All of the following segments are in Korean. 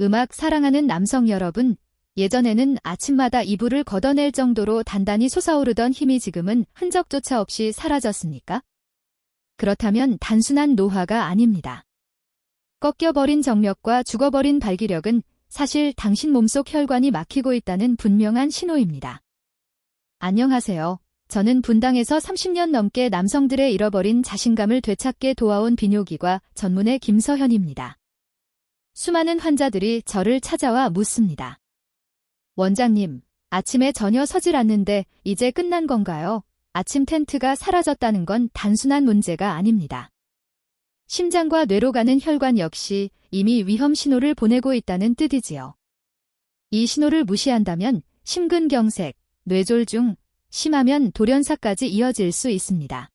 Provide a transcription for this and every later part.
음악 사랑하는 남성 여러분, 예전에는 아침마다 이불을 걷어낼 정도로 단단히 솟아오르던 힘이 지금은 흔적조차 없이 사라졌습니까? 그렇다면 단순한 노화가 아닙니다. 꺾여버린 정력과 죽어버린 발기력은 사실 당신 몸속 혈관이 막히고 있다는 분명한 신호입니다. 안녕하세요. 저는 분당에서 30년 넘게 남성들의 잃어버린 자신감을 되찾게 도와온 비뇨기과 전문의 김서현입니다. 수많은 환자들이 저를 찾아와 묻습니다. 원장님, 아침에 전혀 서질 않는데 이제 끝난 건가요? 아침 텐트가 사라졌다는 건 단순한 문제가 아닙니다. 심장과 뇌로 가는 혈관 역시 이미 위험 신호를 보내고 있다는 뜻이지요. 이 신호를 무시한다면 심근경색, 뇌졸중, 심하면 돌연사까지 이어질 수 있습니다.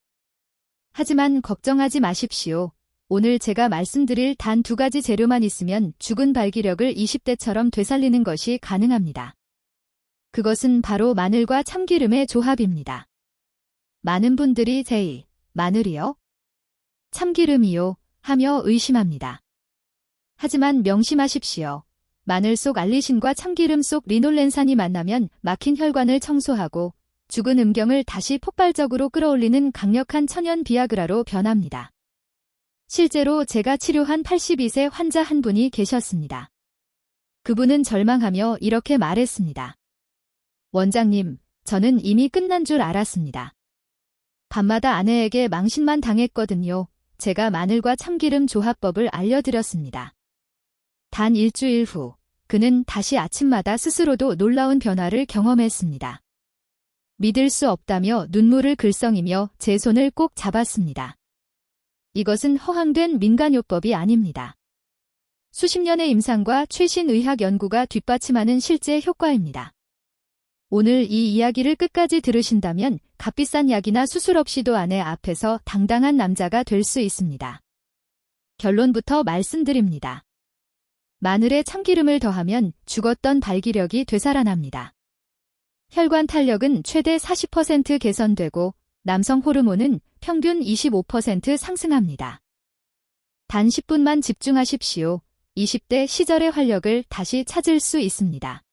하지만 걱정하지 마십시오. 오늘 제가 말씀드릴 단 두 가지 재료만 있으면 죽은 발기력을 20대처럼 되살리는 것이 가능합니다. 그것은 바로 마늘과 참기름의 조합입니다. 많은 분들이 제이, 마늘이요? 참기름이요? 하며 의심합니다. 하지만 명심하십시오. 마늘 속 알리신과 참기름 속 리놀렌산이 만나면 막힌 혈관을 청소하고 죽은 음경을 다시 폭발적으로 끌어올리는 강력한 천연 비아그라로 변합니다. 실제로 제가 치료한 82세 환자 한 분이 계셨습니다. 그분은 절망하며 이렇게 말했습니다. 원장님, 저는 이미 끝난 줄 알았습니다. 밤마다 아내에게 망신만 당했거든요. 제가 마늘과 참기름 조합법을 알려드렸습니다. 단 일주일 후, 그는 다시 아침마다 스스로도 놀라운 변화를 경험했습니다. 믿을 수 없다며 눈물을 글썽이며 제 손을 꼭 잡았습니다. 이것은 허황된 민간요법이 아닙니다. 수십 년의 임상과 최신 의학 연구가 뒷받침하는 실제 효과입니다. 오늘 이 이야기를 끝까지 들으신다면 값비싼 약이나 수술 없이도 아내 앞에서 당당한 남자가 될 수 있습니다. 결론부터 말씀드립니다. 마늘에 참기름을 더하면 죽었던 발기력이 되살아납니다. 혈관 탄력은 최대 40% 개선되고 남성 호르몬은 평균 25% 상승합니다. 단 10분만 집중하십시오. 20대 시절의 활력을 다시 찾을 수 있습니다.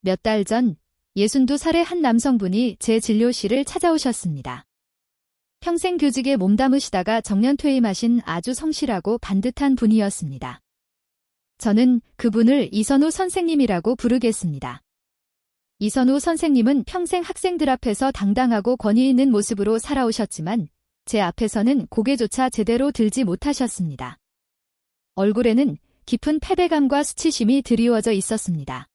몇 달 전 62살의 한 남성분이 제 진료실을 찾아오셨습니다. 평생 교직에 몸담으시다가 정년 퇴임하신 아주 성실하고 반듯한 분이었습니다. 저는 그분을 이선우 선생님이라고 부르겠습니다. 이선우 선생님은 평생 학생들 앞에서 당당하고 권위 있는 모습으로 살아오셨지만 제 앞에서는 고개조차 제대로 들지 못하셨습니다. 얼굴에는 깊은 패배감과 수치심이 드리워져 있었습니다.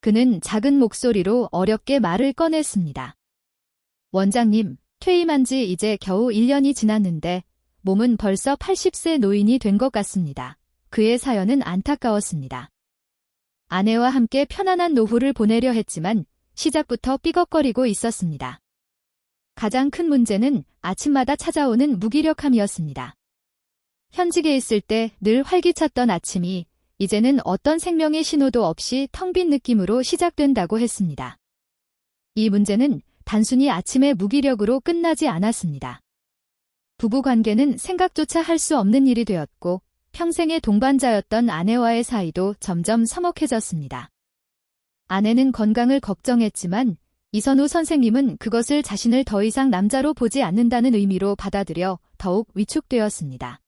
그는 작은 목소리로 어렵게 말을 꺼냈습니다. 원장님, 퇴임한 지 이제 겨우 1년이 지났는데 몸은 벌써 80세 노인이 된 것 같습니다. 그의 사연은 안타까웠습니다. 아내와 함께 편안한 노후를 보내려 했지만 시작부터 삐걱거리고 있었습니다. 가장 큰 문제는 아침마다 찾아오는 무기력함이었습니다. 현직에 있을 때 늘 활기찼던 아침이 이제는 어떤 생명의 신호도 없이 텅 빈 느낌으로 시작된다고 했습니다. 이 문제는 단순히 아침의 무기력으로 끝나지 않았습니다. 부부 관계는 생각조차 할 수 없는 일이 되었고 평생의 동반자였던 아내와의 사이도 점점 서먹해졌습니다. 아내는 건강을 걱정했지만 이선우 선생님은 그것을 자신을 더 이상 남자로 보지 않는다는 의미로 받아들여 더욱 위축되었습니다.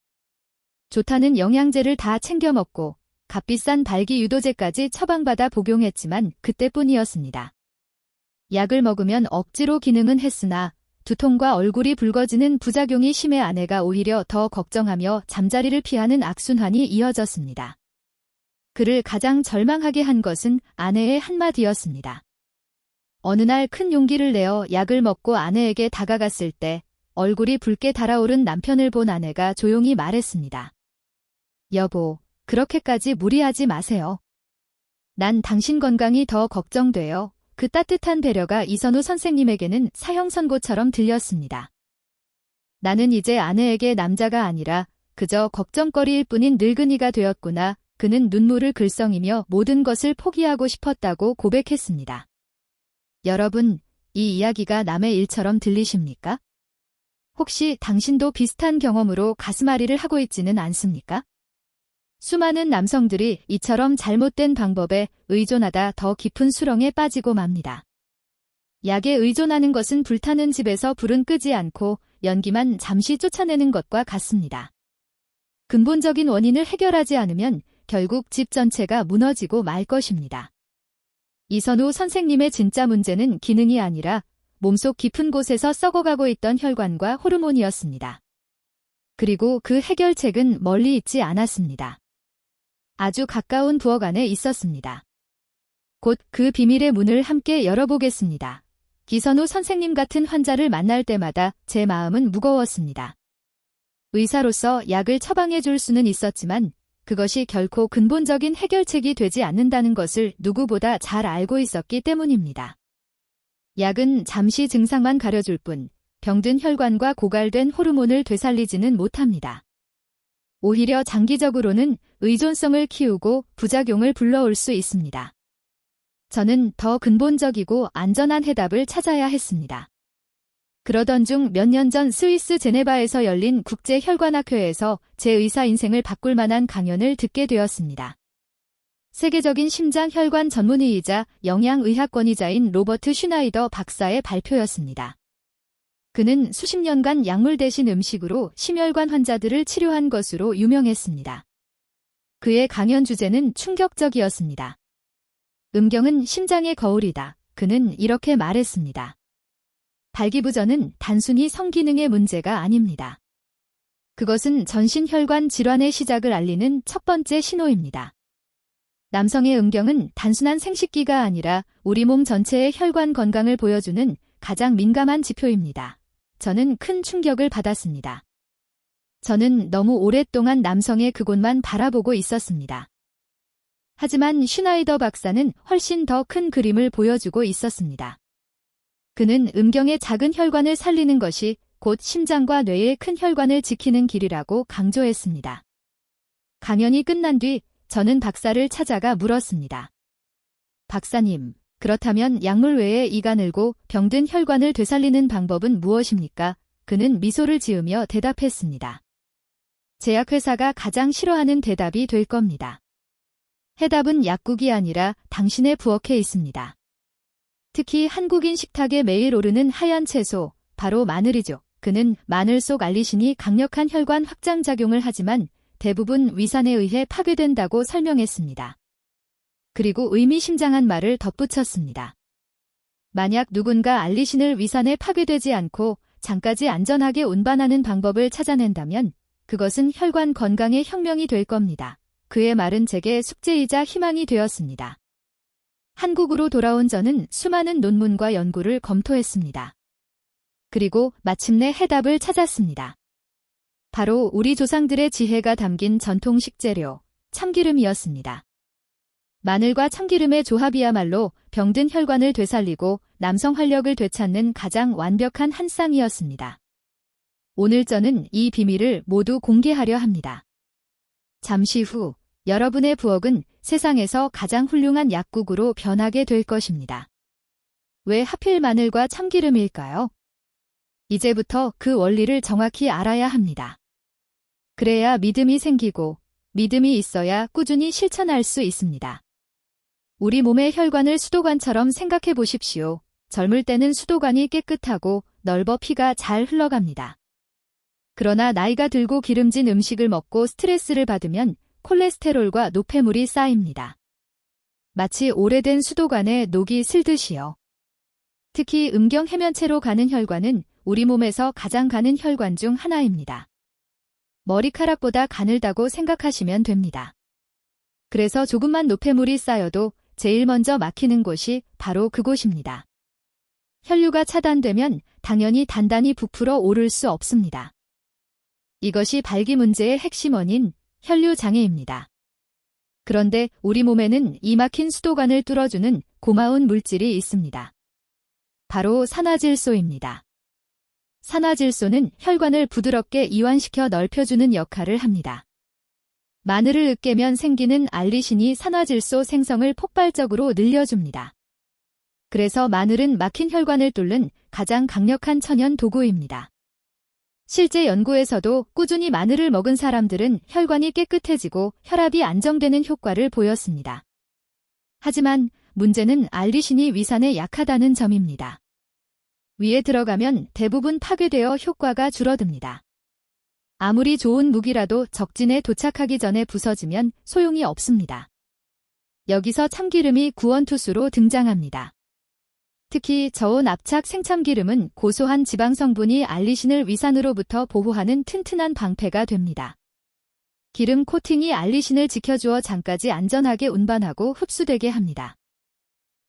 좋다는 영양제를 다 챙겨 먹고 값비싼 발기 유도제까지 처방받아 복용했지만 그때뿐이었습니다. 약을 먹으면 억지로 기능은 했으나 두통과 얼굴이 붉어지는 부작용이 심해 아내가 오히려 더 걱정하며 잠자리를 피하는 악순환이 이어졌습니다. 그를 가장 절망하게 한 것은 아내의 한마디였습니다. 어느 날 큰 용기를 내어 약을 먹고 아내에게 다가갔을 때 얼굴이 붉게 달아오른 남편을 본 아내가 조용히 말했습니다. 여보, 그렇게까지 무리하지 마세요. 난 당신 건강이 더 걱정돼요. 그 따뜻한 배려가 이선우 선생님에게는 사형 선고처럼 들렸습니다. 나는 이제 아내에게 남자가 아니라 그저 걱정거리일 뿐인 늙은이가 되었구나. 그는 눈물을 글썽이며 모든 것을 포기하고 싶었다고 고백했습니다. 여러분, 이 이야기가 남의 일처럼 들리십니까? 혹시 당신도 비슷한 경험으로 가슴앓이를 하고 있지는 않습니까? 수많은 남성들이 이처럼 잘못된 방법에 의존하다 더 깊은 수렁에 빠지고 맙니다. 약에 의존하는 것은 불타는 집에서 불은 끄지 않고 연기만 잠시 쫓아내는 것과 같습니다. 근본적인 원인을 해결하지 않으면 결국 집 전체가 무너지고 말 것입니다. 이선우 선생님의 진짜 문제는 기능이 아니라 몸속 깊은 곳에서 썩어가고 있던 혈관과 호르몬이었습니다. 그리고 그 해결책은 멀리 있지 않았습니다. 아주 가까운 부엌 안에 있었습니다. 곧 그 비밀의 문을 함께 열어보겠습니다. 기선우 선생님 같은 환자를 만날 때마다 제 마음은 무거웠습니다. 의사로서 약을 처방해 줄 수는 있었지만 그것이 결코 근본적인 해결책이 되지 않는다는 것을 누구보다 잘 알고 있었기 때문입니다. 약은 잠시 증상만 가려줄 뿐 병든 혈관과 고갈된 호르몬을 되살리지는 못합니다. 오히려 장기적으로는 의존성을 키우고 부작용을 불러올 수 있습니다. 저는 더 근본적이고 안전한 해답을 찾아야 했습니다. 그러던 중 몇 년 전 스위스 제네바에서 열린 국제혈관학회에서 제 의사 인생을 바꿀 만한 강연을 듣게 되었습니다. 세계적인 심장 혈관 전문의이자 영양의학 권위자인 로버트 슈나이더 박사의 발표였습니다. 그는 수십 년간 약물 대신 음식으로 심혈관 환자들을 치료한 것으로 유명했습니다. 그의 강연 주제는 충격적이었습니다. 음경은 심장의 거울이다. 그는 이렇게 말했습니다. 발기부전은 단순히 성기능의 문제가 아닙니다. 그것은 전신혈관 질환의 시작을 알리는 첫 번째 신호입니다. 남성의 음경은 단순한 생식기가 아니라 우리 몸 전체의 혈관 건강을 보여주는 가장 민감한 지표입니다. 저는 큰 충격을 받았습니다. 저는 너무 오랫동안 남성의 그곳만 바라보고 있었습니다. 하지만 슈나이더 박사는 훨씬 더 큰 그림을 보여주고 있었습니다. 그는 음경의 작은 혈관을 살리는 것이 곧 심장과 뇌의 큰 혈관을 지키는 길이라고 강조했습니다. 강연이 끝난 뒤 저는 박사를 찾아가 물었습니다. 박사님, 그렇다면 약물 외에 이가 늘고 병든 혈관을 되살리는 방법은 무엇입니까? 그는 미소를 지으며 대답했습니다. 제약회사가 가장 싫어하는 대답이 될 겁니다. 해답은 약국이 아니라 당신의 부엌에 있습니다. 특히 한국인 식탁에 매일 오르는 하얀 채소, 바로 마늘이죠. 그는 마늘 속 알리신이 강력한 혈관 확장 작용을 하지만 대부분 위산에 의해 파괴된다고 설명했습니다. 그리고 의미심장한 말을 덧붙였습니다. 만약 누군가 알리신을 위산에 파괴되지 않고 장까지 안전하게 운반하는 방법을 찾아낸다면 그것은 혈관 건강의 혁명이 될 겁니다. 그의 말은 제게 숙제이자 희망이 되었습니다. 한국으로 돌아온 저는 수많은 논문과 연구를 검토했습니다. 그리고 마침내 해답을 찾았습니다. 바로 우리 조상들의 지혜가 담긴 전통 식재료, 참기름이었습니다. 마늘과 참기름의 조합이야말로 병든 혈관을 되살리고 남성 활력을 되찾는 가장 완벽한 한 쌍이었습니다. 오늘 저는 이 비밀을 모두 공개하려 합니다. 잠시 후 여러분의 부엌은 세상에서 가장 훌륭한 약국으로 변하게 될 것입니다. 왜 하필 마늘과 참기름일까요? 이제부터 그 원리를 정확히 알아야 합니다. 그래야 믿음이 생기고 믿음이 있어야 꾸준히 실천할 수 있습니다. 우리 몸의 혈관을 수도관처럼 생각해 보십시오. 젊을 때는 수도관이 깨끗하고 넓어 피가 잘 흘러갑니다. 그러나 나이가 들고 기름진 음식을 먹고 스트레스를 받으면 콜레스테롤과 노폐물이 쌓입니다. 마치 오래된 수도관에 녹이 슬듯이요. 특히 음경 해면체로 가는 혈관은 우리 몸에서 가장 가는 혈관 중 하나입니다. 머리카락보다 가늘다고 생각하시면 됩니다. 그래서 조금만 노폐물이 쌓여도 제일 먼저 막히는 곳이 바로 그곳입니다. 혈류가 차단되면 당연히 단단히 부풀어 오를 수 없습니다. 이것이 발기 문제의 핵심 원인 혈류 장애입니다. 그런데 우리 몸에는 이 막힌 수도관을 뚫어주는 고마운 물질이 있습니다. 바로 산화질소입니다. 산화질소는 혈관을 부드럽게 이완시켜 넓혀주는 역할을 합니다. 마늘을 으깨면 생기는 알리신이 산화질소 생성을 폭발적으로 늘려줍니다. 그래서 마늘은 막힌 혈관을 뚫는 가장 강력한 천연 도구입니다. 실제 연구에서도 꾸준히 마늘을 먹은 사람들은 혈관이 깨끗해지고 혈압이 안정되는 효과를 보였습니다. 하지만 문제는 알리신이 위산에 약하다는 점입니다. 위에 들어가면 대부분 파괴되어 효과가 줄어듭니다. 아무리 좋은 무기라도 적진에 도착하기 전에 부서지면 소용이 없습니다. 여기서 참기름이 구원투수로 등장합니다. 특히 저온 압착 생참기름은 고소한 지방 성분이 알리신을 위산으로부터 보호하는 튼튼한 방패가 됩니다. 기름 코팅이 알리신을 지켜주어 장까지 안전하게 운반하고 흡수되게 합니다.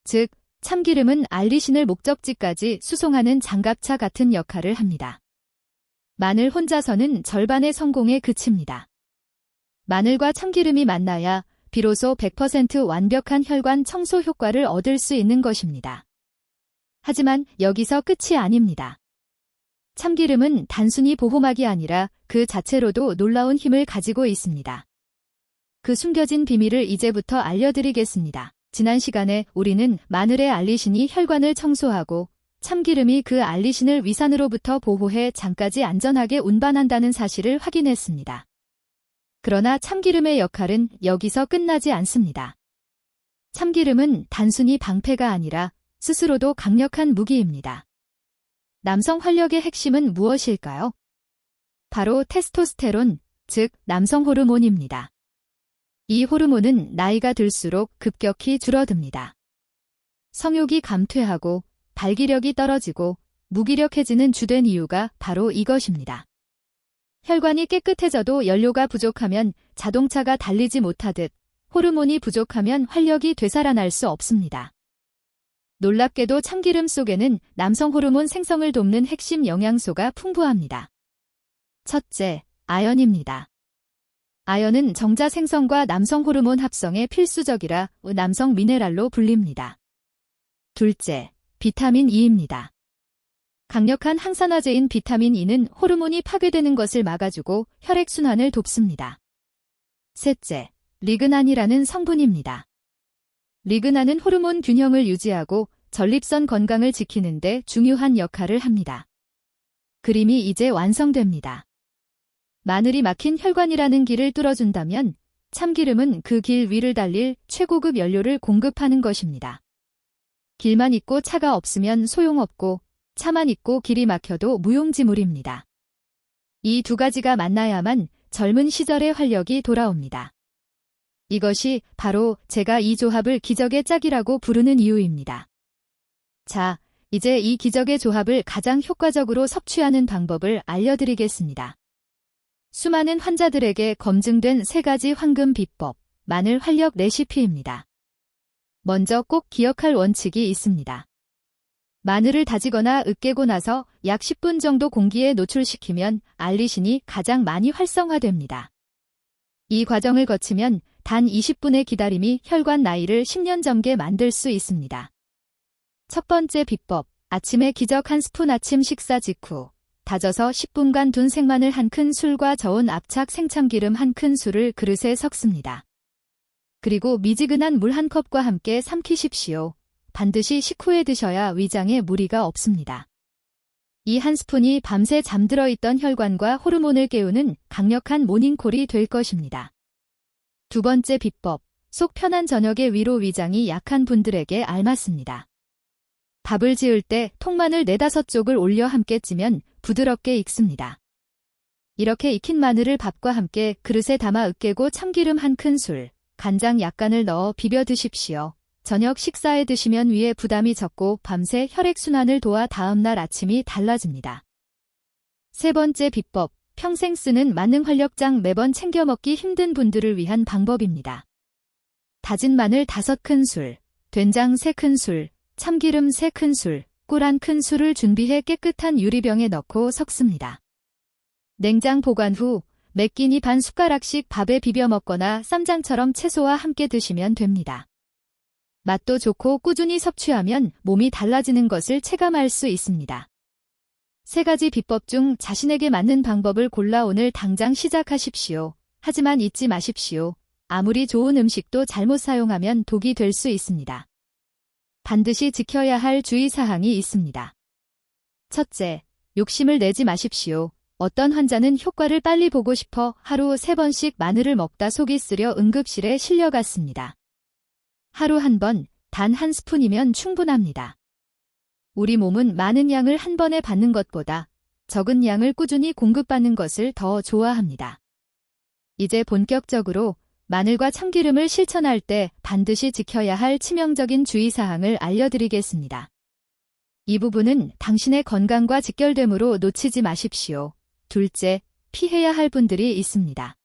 즉, 참기름은 알리신을 목적지까지 수송하는 장갑차 같은 역할을 합니다. 마늘 혼자서는 절반의 성공에 그칩니다. 마늘과 참기름이 만나야 비로소 100% 완벽한 혈관 청소 효과를 얻을 수 있는 것입니다. 하지만 여기서 끝이 아닙니다. 참기름은 단순히 보호막이 아니라 그 자체로도 놀라운 힘을 가지고 있습니다. 그 숨겨진 비밀을 이제부터 알려드리겠습니다. 지난 시간에 우리는 마늘의 알리신이 혈관을 청소하고 참기름이 그 알리신을 위산으로부터 보호해 장까지 안전하게 운반한다는 사실을 확인했습니다. 그러나 참기름의 역할은 여기서 끝나지 않습니다. 참기름은 단순히 방패가 아니라 스스로도 강력한 무기입니다. 남성 활력의 핵심은 무엇일까요? 바로 테스토스테론, 즉 남성 호르몬입니다. 이 호르몬은 나이가 들수록 급격히 줄어듭니다. 성욕이 감퇴하고 발기력이 떨어지고 무기력해지는 주된 이유가 바로 이것입니다. 혈관이 깨끗해져도 연료가 부족하면 자동차가 달리지 못하듯 호르몬이 부족하면 활력이 되살아날 수 없습니다. 놀랍게도 참기름 속에는 남성 호르몬 생성을 돕는 핵심 영양소가 풍부합니다. 첫째, 아연입니다. 아연은 정자 생성과 남성 호르몬 합성에 필수적이라 남성 미네랄로 불립니다. 둘째, 비타민 E입니다. 강력한 항산화제인 비타민 E는 호르몬이 파괴되는 것을 막아주고 혈액순환을 돕습니다. 셋째, 리그난이라는 성분입니다. 리그난은 호르몬 균형을 유지하고 전립선 건강을 지키는데 중요한 역할을 합니다. 그림이 이제 완성됩니다. 마늘이 막힌 혈관이라는 길을 뚫어준다면 참기름은 그 길 위를 달릴 최고급 연료를 공급하는 것입니다. 길만 있고 차가 없으면 소용없고 차만 있고 길이 막혀도 무용지물입니다. 이 두 가지가 만나야만 젊은 시절의 활력이 돌아옵니다. 이것이 바로 제가 이 조합을 기적의 짝이라고 부르는 이유입니다. 자, 이제 이 기적의 조합을 가장 효과적으로 섭취하는 방법을 알려드리겠습니다. 수많은 환자들에게 검증된 세 가지 황금 비법, 마늘 활력 레시피입니다. 먼저 꼭 기억할 원칙이 있습니다. 마늘을 다지거나 으깨고 나서 약 10분 정도 공기에 노출시키면 알리신이 가장 많이 활성화됩니다. 이 과정을 거치면 단 20분의 기다림이 혈관 나이를 10년 젊게 만들 수 있습니다. 첫 번째 비법, 아침에 기적 한 스푼 아침 식사 직후 다져서 10분간 둔 생마늘 한 큰술과 저온 압착 생참기름 한 큰술을 그릇에 섞습니다. 그리고 미지근한 물 한 컵과 함께 삼키십시오. 반드시 식후에 드셔야 위장에 무리가 없습니다. 이 한 스푼이 밤새 잠들어 있던 혈관과 호르몬을 깨우는 강력한 모닝콜이 될 것입니다. 두 번째 비법, 속 편한 저녁에 위로 위장이 약한 분들에게 알맞습니다. 밥을 지을 때 통마늘 네다섯 쪽을 올려 함께 찌면 부드럽게 익습니다. 이렇게 익힌 마늘을 밥과 함께 그릇에 담아 으깨고 참기름 한 큰술, 간장 약간을 넣어 비벼 드십시오. 저녁 식사에 드시면 위에 부담이 적고 밤새 혈액순환을 도와 다음날 아침이 달라집니다. 세 번째 비법, 평생 쓰는 만능 활력장 매번 챙겨 먹기 힘든 분들을 위한 방법입니다. 다진 마늘 5큰술, 된장 3큰술, 참기름 3큰술, 꿀 1큰술을 준비해 깨끗한 유리병에 넣고 섞습니다. 냉장 보관 후 몇 끼니 반 숟가락씩 밥에 비벼 먹거나 쌈장처럼 채소와 함께 드시면 됩니다. 맛도 좋고 꾸준히 섭취하면 몸이 달라지는 것을 체감할 수 있습니다. 세 가지 비법 중 자신에게 맞는 방법을 골라 오늘 당장 시작하십시오. 하지만 잊지 마십시오. 아무리 좋은 음식도 잘못 사용하면 독이 될 수 있습니다. 반드시 지켜야 할 주의사항이 있습니다. 첫째, 욕심을 내지 마십시오. 어떤 환자는 효과를 빨리 보고 싶어 하루 3번씩 마늘을 먹다 속이 쓰려 응급실에 실려갔습니다. 하루 한 번, 단 한 스푼이면 충분합니다. 우리 몸은 많은 양을 한 번에 받는 것보다 적은 양을 꾸준히 공급받는 것을 더 좋아합니다. 이제 본격적으로 마늘과 참기름을 실천할 때 반드시 지켜야 할 치명적인 주의사항을 알려드리겠습니다. 이 부분은 당신의 건강과 직결되므로 놓치지 마십시오. 둘째, 피해야 할 분들이 있습니다.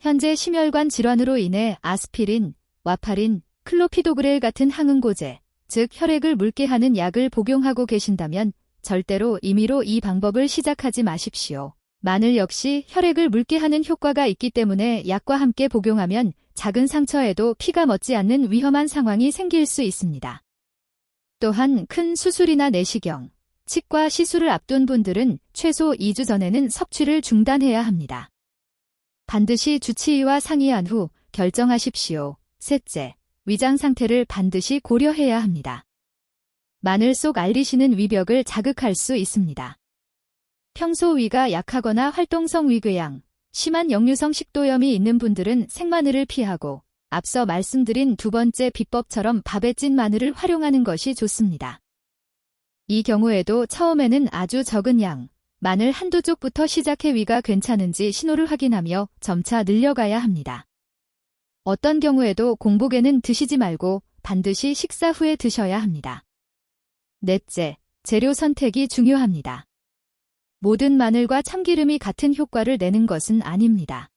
현재 심혈관 질환으로 인해 아스피린, 와파린, 클로피도그렐 같은 항응고제, 즉 혈액을 묽게 하는 약을 복용하고 계신다면 절대로 임의로 이 방법을 시작하지 마십시오. 마늘 역시 혈액을 묽게 하는 효과가 있기 때문에 약과 함께 복용하면 작은 상처에도 피가 멎지 않는 위험한 상황이 생길 수 있습니다. 또한 큰 수술이나 내시경, 치과 시술을 앞둔 분들은 최소 2주 전에는 섭취를 중단해야 합니다. 반드시 주치의와 상의한 후 결정하십시오. 셋째, 위장 상태를 반드시 고려해야 합니다. 마늘 속 알리시는 위벽을 자극할 수 있습니다. 평소 위가 약하거나 활동성 위궤양, 심한 역류성 식도염이 있는 분들은 생마늘을 피하고 앞서 말씀드린 두 번째 비법처럼 밥에 찐 마늘을 활용하는 것이 좋습니다. 이 경우에도 처음에는 아주 적은 양, 마늘 한두 쪽부터 시작해 위가 괜찮은지 신호를 확인하며 점차 늘려가야 합니다. 어떤 경우에도 공복에는 드시지 말고 반드시 식사 후에 드셔야 합니다. 넷째, 재료 선택이 중요합니다. 모든 마늘과 참기름이 같은 효과를 내는 것은 아닙니다.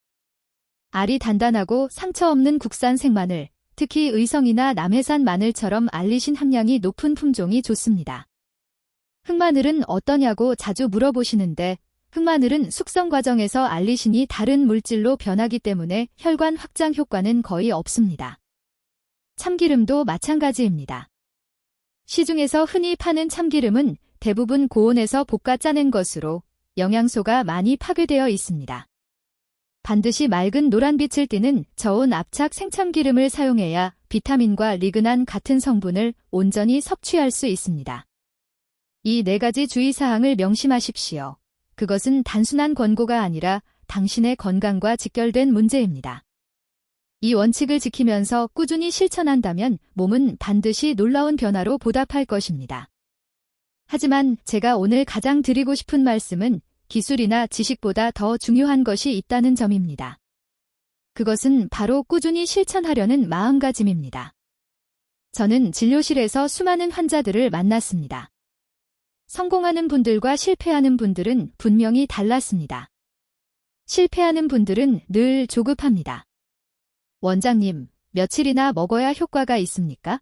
알이 단단하고 상처 없는 국산 생마늘, 특히 의성이나 남해산 마늘처럼 알리신 함량이 높은 품종이 좋습니다. 흑마늘은 어떠냐고 자주 물어보시는데 흑마늘은 숙성 과정에서 알리신이 다른 물질로 변하기 때문에 혈관 확장 효과는 거의 없습니다. 참기름도 마찬가지입니다. 시중에서 흔히 파는 참기름은 대부분 고온에서 볶아 짜낸 것으로 영양소가 많이 파괴되어 있습니다. 반드시 맑은 노란빛을 띠는 저온 압착 생참기름을 사용해야 비타민과 리그난 같은 성분을 온전히 섭취할 수 있습니다. 이 네 가지 주의사항을 명심하십시오. 그것은 단순한 권고가 아니라 당신의 건강과 직결된 문제입니다. 이 원칙을 지키면서 꾸준히 실천한다면 몸은 반드시 놀라운 변화로 보답할 것입니다. 하지만 제가 오늘 가장 드리고 싶은 말씀은 기술이나 지식보다 더 중요한 것이 있다는 점입니다. 그것은 바로 꾸준히 실천하려는 마음가짐입니다. 저는 진료실에서 수많은 환자들을 만났습니다. 성공하는 분들과 실패하는 분들은 분명히 달랐습니다. 실패하는 분들은 늘 조급합니다. 원장님, 며칠이나 먹어야 효과가 있습니까?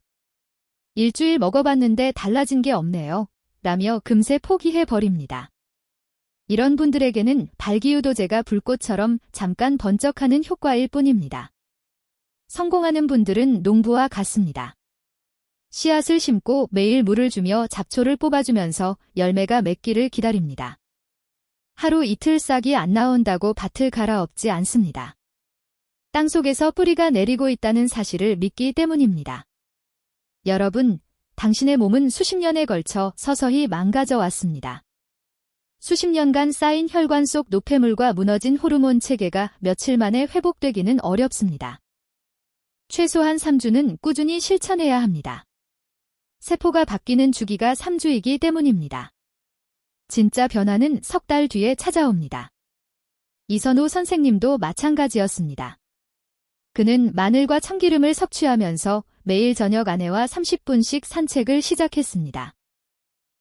일주일 먹어봤는데 달라진 게 없네요. 라며 금세 포기해 버립니다. 이런 분들에게는 발기유도제가 불꽃처럼 잠깐 번쩍하는 효과일 뿐입니다. 성공하는 분들은 농부와 같습니다. 씨앗을 심고 매일 물을 주며 잡초를 뽑아주면서 열매가 맺기를 기다립니다. 하루 이틀 싹이 안 나온다고 밭을 갈아엎지 않습니다. 땅 속에서 뿌리가 내리고 있다는 사실을 믿기 때문입니다. 여러분, 당신의 몸은 수십 년에 걸쳐 서서히 망가져 왔습니다. 수십 년간 쌓인 혈관 속 노폐물과 무너진 호르몬 체계가 며칠 만에 회복되기는 어렵습니다. 최소한 3주는 꾸준히 실천해야 합니다. 세포가 바뀌는 주기가 3주이기 때문입니다. 진짜 변화는 석 달 뒤에 찾아옵니다. 이선우 선생님도 마찬가지였습니다. 그는 마늘과 참기름을 섭취하면서 매일 저녁 아내와 30분씩 산책을 시작했습니다.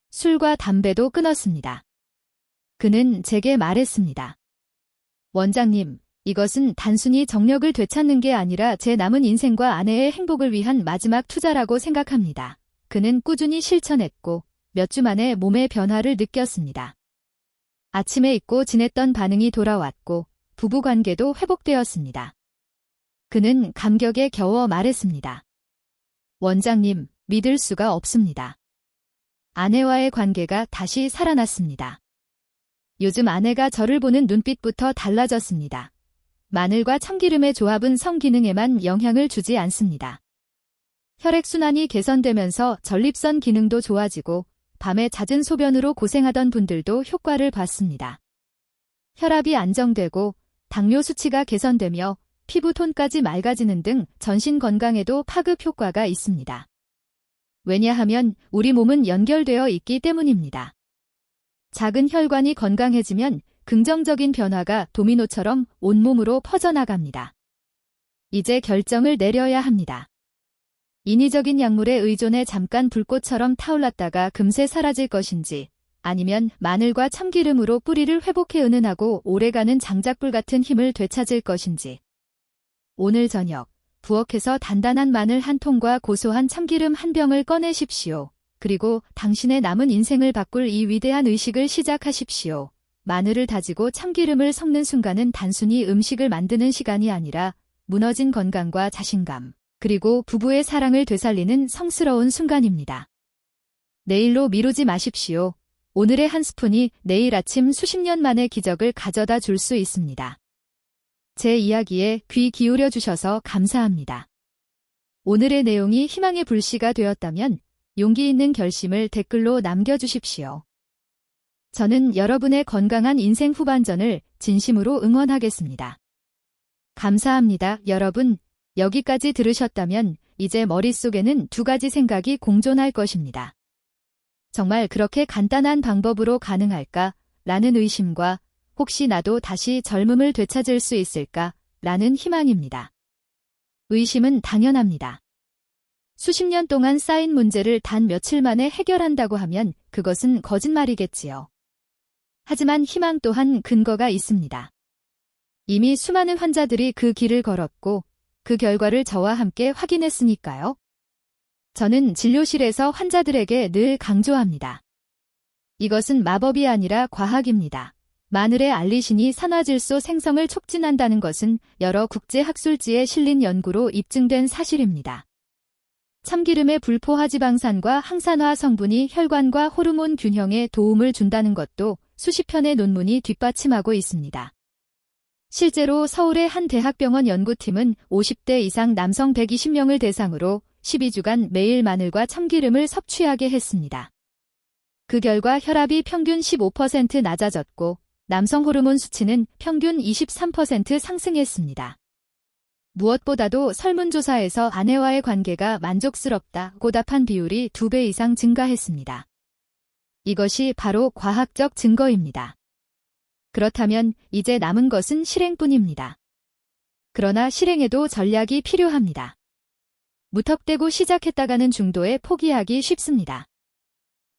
술과 담배도 끊었습니다. 그는 제게 말했습니다. 원장님, 이것은 단순히 정력을 되찾는 게 아니라 제 남은 인생과 아내의 행복을 위한 마지막 투자라고 생각합니다. 그는 꾸준히 실천했고 몇 주 만에 몸의 변화를 느꼈습니다. 아침에 잊고 지냈던 반응이 돌아왔고 부부 관계도 회복되었습니다. 그는 감격에 겨워 말했습니다. 원장님, 믿을 수가 없습니다. 아내와의 관계가 다시 살아났습니다. 요즘 아내가 저를 보는 눈빛부터 달라졌습니다. 마늘과 참기름의 조합은 성기능에만 영향을 주지 않습니다. 혈액순환이 개선되면서 전립선 기능도 좋아지고 밤에 잦은 소변으로 고생하던 분들도 효과를 봤습니다. 혈압이 안정되고 당뇨 수치가 개선되며 피부톤까지 맑아지는 등 전신 건강에도 파급 효과가 있습니다. 왜냐하면 우리 몸은 연결되어 있기 때문입니다. 작은 혈관이 건강해지면 긍정적인 변화가 도미노처럼 온몸으로 퍼져나갑니다. 이제 결정을 내려야 합니다. 인위적인 약물에 의존해 잠깐 불꽃처럼 타올랐다가 금세 사라질 것인지 아니면 마늘과 참기름으로 뿌리를 회복해 은은하고 오래가는 장작불 같은 힘을 되찾을 것인지 오늘 저녁 부엌에서 단단한 마늘 한 통과 고소한 참기름 한 병을 꺼내십시오. 그리고 당신의 남은 인생을 바꿀 이 위대한 의식을 시작하십시오. 마늘을 다지고 참기름을 섞는 순간은 단순히 음식을 만드는 시간이 아니라 무너진 건강과 자신감, 그리고 부부의 사랑을 되살리는 성스러운 순간입니다. 내일로 미루지 마십시오. 오늘의 한 스푼이 내일 아침 수십 년 만의 기적을 가져다 줄 수 있습니다. 제 이야기에 귀 기울여 주셔서 감사합니다. 오늘의 내용이 희망의 불씨가 되었다면 용기 있는 결심을 댓글로 남겨주십시오. 저는 여러분의 건강한 인생 후반전을 진심으로 응원하겠습니다. 감사합니다, 여러분. 여기까지 들으셨다면 이제 머릿속에는 두 가지 생각이 공존할 것입니다. 정말 그렇게 간단한 방법으로 가능할까? 라는 의심과 혹시 나도 다시 젊음을 되찾을 수 있을까? 라는 희망입니다. 의심은 당연합니다. 수십 년 동안 쌓인 문제를 단 며칠 만에 해결한다고 하면 그것은 거짓말이겠지요. 하지만 희망 또한 근거가 있습니다. 이미 수많은 환자들이 그 길을 걸었고 그 결과를 저와 함께 확인했으니까요. 저는 진료실에서 환자들에게 늘 강조합니다. 이것은 마법이 아니라 과학입니다. 마늘의 알리신이 산화질소 생성을 촉진한다는 것은 여러 국제 학술지에 실린 연구로 입증된 사실입니다. 참기름의 불포화지방산과 항산화 성분이 혈관과 호르몬 균형에 도움을 준다는 것도 수십 편의 논문이 뒷받침하고 있습니다. 실제로 서울의 한 대학병원 연구팀은 50대 이상 남성 120명을 대상으로 12주간 매일 마늘과 참기름을 섭취하게 했습니다. 그 결과 혈압이 평균 15% 낮아졌고 남성 호르몬 수치는 평균 23% 상승했습니다. 무엇보다도 설문조사에서 아내와의 관계가 만족스럽다고 답한 비율이 2배 이상 증가했습니다. 이것이 바로 과학적 증거입니다. 그렇다면 이제 남은 것은 실행뿐입니다. 그러나 실행에도 전략이 필요합니다. 무턱대고 시작했다가는 중도에 포기하기 쉽습니다.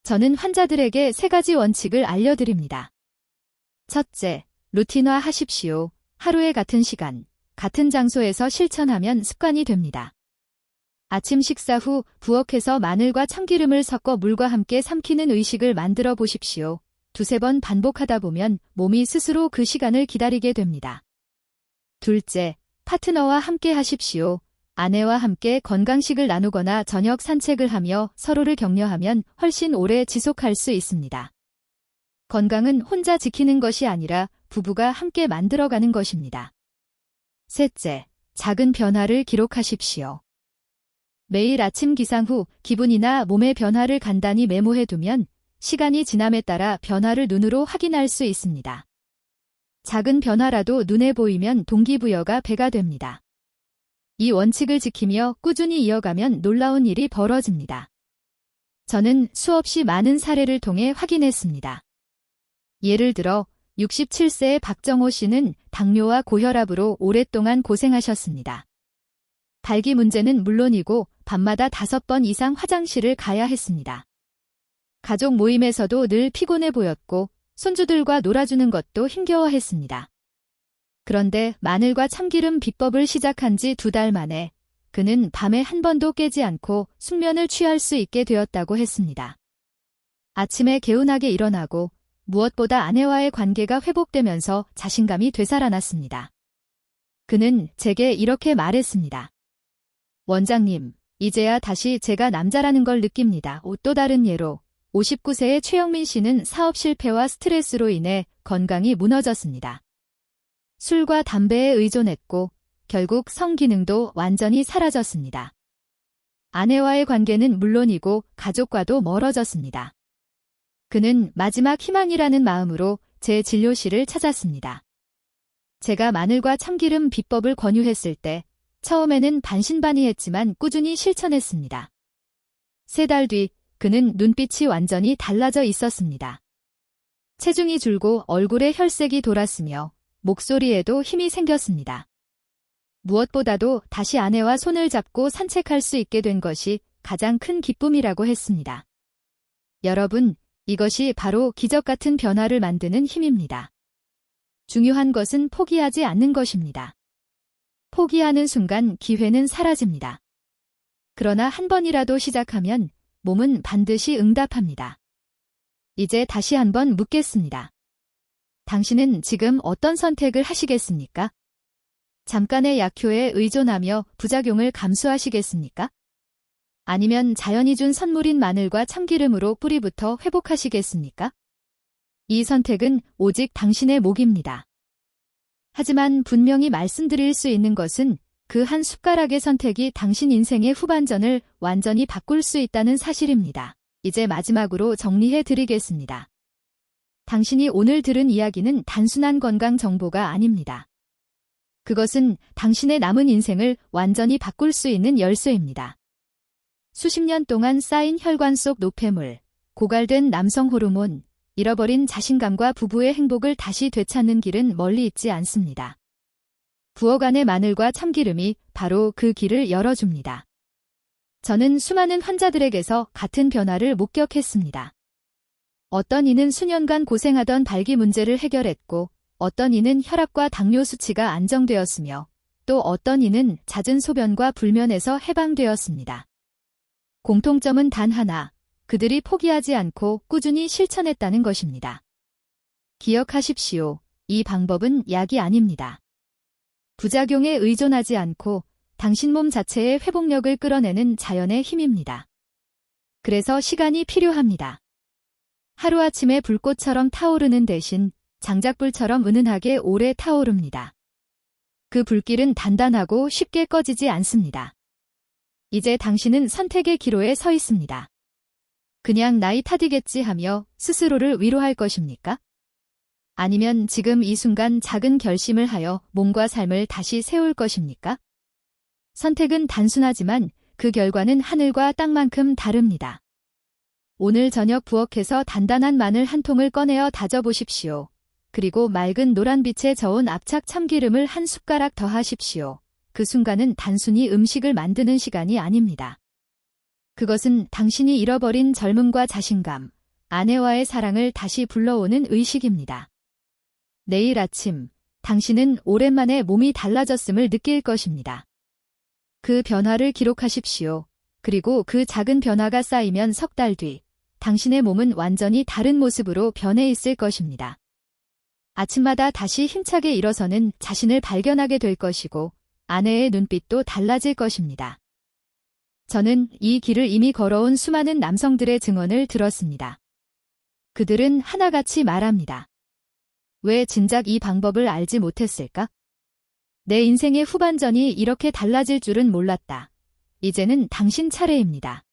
저는 환자들에게 세 가지 원칙을 알려드립니다. 첫째, 루틴화 하십시오. 하루의 같은 시간, 같은 장소에서 실천하면 습관이 됩니다. 아침 식사 후 부엌에서 마늘과 참기름을 섞어 물과 함께 삼키는 의식을 만들어 보십시오. 두세 번 반복하다 보면 몸이 스스로 그 시간을 기다리게 됩니다. 둘째, 파트너와 함께 하십시오. 아내와 함께 건강식을 나누거나 저녁 산책을 하며 서로를 격려하면 훨씬 오래 지속할 수 있습니다. 건강은 혼자 지키는 것이 아니라 부부가 함께 만들어가는 것입니다. 셋째, 작은 변화를 기록하십시오. 매일 아침 기상 후 기분이나 몸의 변화를 간단히 메모해두면 시간이 지남에 따라 변화를 눈으로 확인할 수 있습니다. 작은 변화라도 눈에 보이면 동기부여가 배가 됩니다. 이 원칙을 지키며 꾸준히 이어가면 놀라운 일이 벌어집니다. 저는 수없이 많은 사례를 통해 확인했습니다. 예를 들어 67세의 박정호 씨는 당뇨와 고혈압으로 오랫동안 고생하셨습니다. 발기 문제는 물론이고 밤마다 다섯 번 이상 화장실을 가야 했습니다. 가족 모임에서도 늘 피곤해 보였고 손주들과 놀아주는 것도 힘겨워했습니다. 그런데 마늘과 참기름 비법을 시작한 지 두 달 만에 그는 밤에 한 번도 깨지 않고 숙면을 취할 수 있게 되었다고 했습니다. 아침에 개운하게 일어나고 무엇보다 아내와의 관계가 회복되면서 자신감이 되살아났습니다. 그는 제게 이렇게 말했습니다. 원장님, 이제야 다시 제가 남자라는 걸 느낍니다. 또 다른 예로 59세의 최영민 씨는 사업 실패와 스트레스로 인해 건강이 무너졌습니다. 술과 담배에 의존했고 결국 성기능도 완전히 사라졌습니다. 아내와의 관계는 물론이고 가족과도 멀어졌습니다. 그는 마지막 희망이라는 마음으로 제 진료실을 찾았습니다. 제가 마늘과 참기름 비법을 권유했을 때 처음에는 반신반의했지만 꾸준히 실천했습니다. 세 달 뒤 그는 눈빛이 완전히 달라져 있었습니다. 체중이 줄고 얼굴에 혈색이 돌았으며 목소리에도 힘이 생겼습니다. 무엇보다도 다시 아내와 손을 잡고 산책할 수 있게 된 것이 가장 큰 기쁨이라고 했습니다. 여러분, 이것이 바로 기적 같은 변화를 만드는 힘입니다. 중요한 것은 포기하지 않는 것입니다. 포기하는 순간 기회는 사라집니다. 그러나 한 번이라도 시작하면 몸은 반드시 응답합니다. 이제 다시 한번 묻겠습니다. 당신은 지금 어떤 선택을 하시겠습니까? 잠깐의 약효에 의존하며 부작용을 감수하시겠습니까? 아니면 자연이 준 선물인 마늘과 참기름으로 뿌리부터 회복하시겠습니까? 이 선택은 오직 당신의 목입니다. 하지만 분명히 말씀드릴 수 있는 것은 그 한 숟가락의 선택이 당신 인생의 후반전을 완전히 바꿀 수 있다는 사실입니다. 이제 마지막으로 정리해 드리겠습니다. 당신이 오늘 들은 이야기는 단순한 건강 정보가 아닙니다. 그것은 당신의 남은 인생을 완전히 바꿀 수 있는 열쇠입니다. 수십 년 동안 쌓인 혈관 속 노폐물, 고갈된 남성 호르몬, 잃어버린 자신감과 부부의 행복을 다시 되찾는 길은 멀리 있지 않습니다. 부엌 안의 마늘과 참기름이 바로 그 길을 열어줍니다. 저는 수많은 환자들에게서 같은 변화를 목격했습니다. 어떤 이는 수년간 고생하던 발기 문제를 해결했고, 어떤 이는 혈압과 당뇨 수치가 안정되었으며, 또 어떤 이는 잦은 소변과 불면에서 해방되었습니다. 공통점은 단 하나, 그들이 포기하지 않고 꾸준히 실천했다는 것입니다. 기억하십시오. 이 방법은 약이 아닙니다. 부작용에 의존하지 않고 당신 몸 자체의 회복력을 끌어내는 자연의 힘입니다. 그래서 시간이 필요합니다. 하루아침에 불꽃처럼 타오르는 대신 장작불처럼 은은하게 오래 타오릅니다. 그 불길은 단단하고 쉽게 꺼지지 않습니다. 이제 당신은 선택의 기로에 서 있습니다. 그냥 나이 탓이겠지 하며 스스로를 위로할 것입니까? 아니면 지금 이 순간 작은 결심을 하여 몸과 삶을 다시 세울 것입니까? 선택은 단순하지만 그 결과는 하늘과 땅만큼 다릅니다. 오늘 저녁 부엌에서 단단한 마늘 한 통을 꺼내어 다져보십시오. 그리고 맑은 노란빛에 저은 압착 참기름을 한 숟가락 더 하십시오. 그 순간은 단순히 음식을 만드는 시간이 아닙니다. 그것은 당신이 잃어버린 젊음과 자신감, 아내와의 사랑을 다시 불러오는 의식입니다. 내일 아침, 당신은 오랜만에 몸이 달라졌음을 느낄 것입니다. 그 변화를 기록하십시오. 그리고 그 작은 변화가 쌓이면 석 달 뒤, 당신의 몸은 완전히 다른 모습으로 변해 있을 것입니다. 아침마다 다시 힘차게 일어서는 자신을 발견하게 될 것이고, 아내의 눈빛도 달라질 것입니다. 저는 이 길을 이미 걸어온 수많은 남성들의 증언을 들었습니다. 그들은 하나같이 말합니다. 왜 진작 이 방법을 알지 못했을까? 내 인생의 후반전이 이렇게 달라질 줄은 몰랐다. 이제는 당신 차례입니다.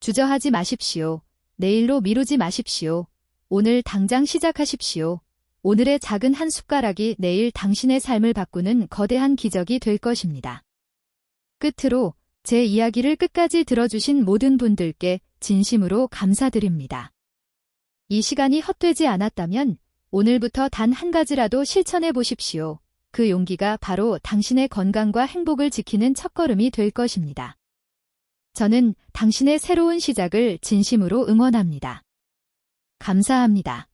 주저하지 마십시오. 내일로 미루지 마십시오. 오늘 당장 시작하십시오. 오늘의 작은 한 숟가락이 내일 당신의 삶을 바꾸는 거대한 기적이 될 것입니다. 끝으로 제 이야기를 끝까지 들어주신 모든 분들께 진심으로 감사드립니다. 이 시간이 헛되지 않았다면 오늘부터 단 한 가지라도 실천해 보십시오. 그 용기가 바로 당신의 건강과 행복을 지키는 첫걸음이 될 것입니다. 저는 당신의 새로운 시작을 진심으로 응원합니다. 감사합니다.